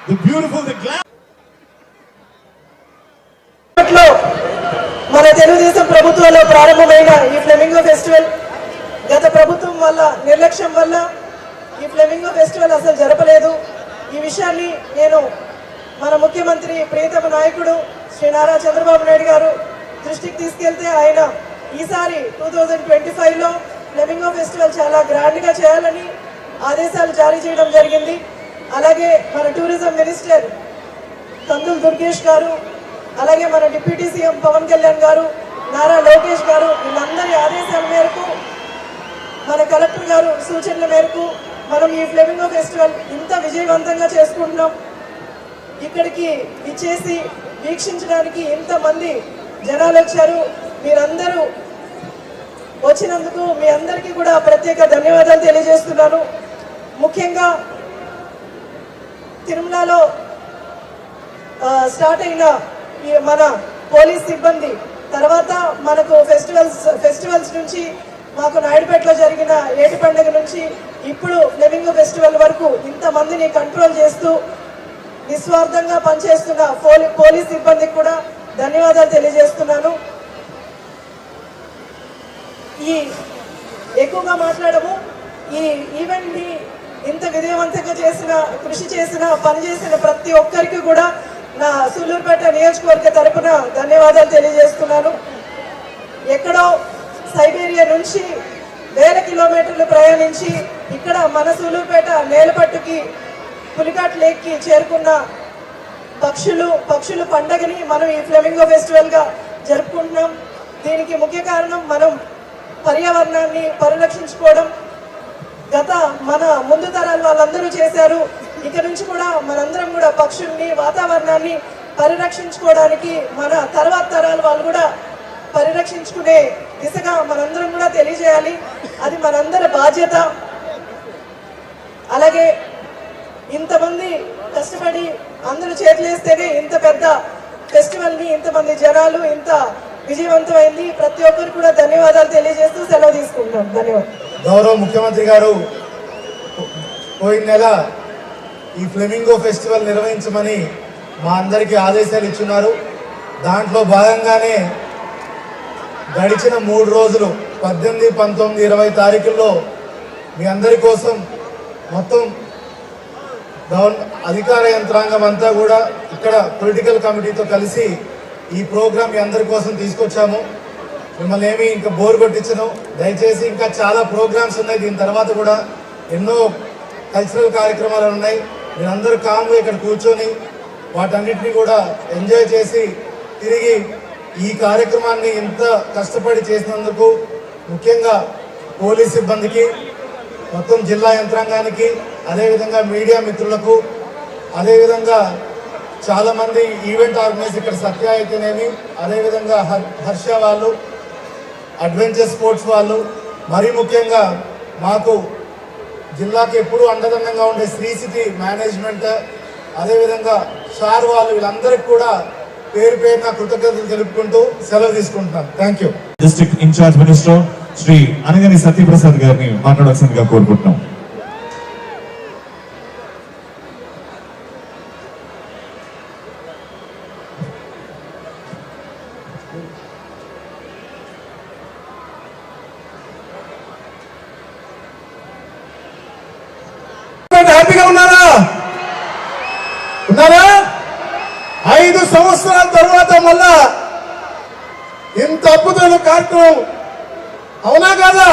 the beautiful, the glamour. మన తెలుగుదేశం ప్రభుత్వంలో ప్రారంభమైన ఈ ఫ్లెమింగో ఫెస్టివల్ గత ప్రభుత్వం వల్ల నిర్లక్ష్యం వల్ల ఈ ఫ్లెమింగో ఫెస్టివల్ అసలు జరపలేదు ఈ విషయాన్ని నేను మన ముఖ్యమంత్రి ప్రియతమ నాయకుడు శ్రీ నారా చంద్రబాబు నాయుడు గారు దృష్టికి తీసుకెళ్తే ఆయన ఈసారి టూ థౌజండ్ ట్వంటీ ఫైవ్లో ఫ్లెమింగో ఫెస్టివల్ చాలా గ్రాండ్గా చేయాలని ఆదేశాలు జారీ చేయడం జరిగింది అలాగే మన టూరిజం మినిస్టర్ కందులు దుర్గేష్ గారు అలాగే మన డిప్యూటీ సీఎం పవన్ కళ్యాణ్ గారు నారా లోకేష్ గారు వీళ్ళందరి ఆదేశాల మేరకు మన కలెక్టర్ గారు సూచనల మేరకు మనం ఈ ఫ్లెమింగో ఫెస్టివల్ ఇంత విజయవంతంగా చేసుకుంటున్నాం. ఇక్కడికి ఇచ్చేసి వీక్షించడానికి ఇంతమంది జనాలు వచ్చారు. మీరందరూ వచ్చినందుకు మీ అందరికీ కూడా ప్రత్యేక ధన్యవాదాలు తెలియజేస్తున్నాను. ముఖ్యంగా తిరుమలలో స్టార్ట్ అయిన ఈ మన పోలీస్ సిబ్బంది తర్వాత మనకు ఫెస్టివల్స్ ఫెస్టివల్స్ నుంచి మాకు నాయుడుపేటలో జరిగిన ఏటి పండుగ నుంచి ఇప్పుడు ఫ్లెమింగో ఫెస్టివల్ వరకు ఇంతమందిని కంట్రోల్ చేస్తూ నిస్వార్థంగా పనిచేస్తున్న పోలీ పోలీస్ సిబ్బందికి కూడా ధన్యవాదాలు తెలియజేస్తున్నాను. ఈ ఎక్కువగా మాట్లాడము ఈ ఈవెంట్ని ఇంత విజయవంతంగా చేసిన కృషి చేసిన పనిచేసిన ప్రతి ఒక్కరికి కూడా నా సూళ్ళూరుపేట నియోజకవర్గ తరపున ధన్యవాదాలు తెలియజేస్తున్నాను. ఎక్కడో సైబీరియా నుంచి వేల కిలోమీటర్లు ప్రయాణించి ఇక్కడ మన సూళ్ళూరుపేట నేలపట్టుకి పులికాట్ లేక్కి చేరుకున్న పక్షులు పక్షులు పండగని మనం ఈ ఫ్లెమింగో ఫెస్టివల్గా జరుపుకుంటున్నాం. దీనికి ముఖ్య కారణం మనం పర్యావరణాన్ని పరిరక్షించుకోవడం గత మన ముందు తరాలు వాళ్ళందరూ చేశారు. ఇక నుంచి కూడా మనందరం కూడా పక్షుల్ని వాతావరణాన్ని పరిరక్షించుకోవడానికి మన తర్వాత తరాలు వాళ్ళు కూడా పరిరక్షించుకునే దిశగా మనందరం కూడా తెలియజేయాలి. అది మనందరి బాధ్యత. అలాగే ఇంతమంది కష్టపడి అందరూ చేతులేస్తేనే ఇంత పెద్ద ఫెస్టివల్ని ఇంతమంది జనాలు ఇంత విజయవంతమైంది. ప్రతి ఒక్కరు కూడా ధన్యవాదాలు తెలియజేస్తూ సెలవు తీసుకుంటాం ధన్యవాదాలు. గౌరవ ముఖ్యమంత్రి గారు పోయిన నెల ఈ ఫ్లెమింగో ఫెస్టివల్ నిర్వహించమని మా అందరికీ ఆదేశాలు ఇచ్చున్నారు. దాంట్లో భాగంగానే గడిచిన మూడు రోజులు పద్దెనిమిది పంతొమ్మిది ఇరవై తారీఖుల్లో మీ అందరి కోసం మొత్తం గవర్న అధికార యంత్రాంగం అంతా కూడా ఇక్కడ పొలిటికల్ కమిటీతో కలిసి ఈ ప్రోగ్రాం మీ అందరి కోసం తీసుకొచ్చాము. మిమ్మల్ని ఏమి ఇంకా బోర్ కొట్టించను. దయచేసి ఇంకా చాలా ప్రోగ్రామ్స్ ఉన్నాయి. దీని తర్వాత కూడా ఎన్నో కల్చరల్ కార్యక్రమాలు ఉన్నాయి. మీరందరూ కామ్గా ఇక్కడ కూర్చొని వాటన్నిటిని కూడా ఎంజాయ్ చేసి తిరిగి ఈ కార్యక్రమాన్ని ఇంత కష్టపడి చేసినందుకు ముఖ్యంగా పోలీస్ సిబ్బందికి మొత్తం జిల్లా యంత్రాంగానికి అదేవిధంగా మీడియా మిత్రులకు అదేవిధంగా చాలామంది ఈవెంట్ ఆర్గనైజ్ ఇక్కడ సత్య అయితేనేమి అదేవిధంగా హర్ హర్ష వాళ్ళు అడ్వెంచర్ స్పోర్ట్స్ వాళ్ళు మరీ ముఖ్యంగా మాకు జిల్లాకి ఎప్పుడూ అండదండంగా ఉండే శ్రీ సిటీ మేనేజ్మెంట్ అదేవిధంగా షార్ వాళ్ళు వీళ్ళందరికీ కూడా పేరు పేరున కృతజ్ఞతలు తెలుపుకుంటూ సెలవు తీసుకుంటున్నాను thank you district incharge minister Shri Anagani Satyaprasad గారిని మాట్లాడాల్సిందిగా కోరుకుంటున్నాం. ఐదు సంవత్సరాల తర్వాత మళ్ళా ఇంత అద్భుతమైన కార్యక్రమం అవునా కాదా?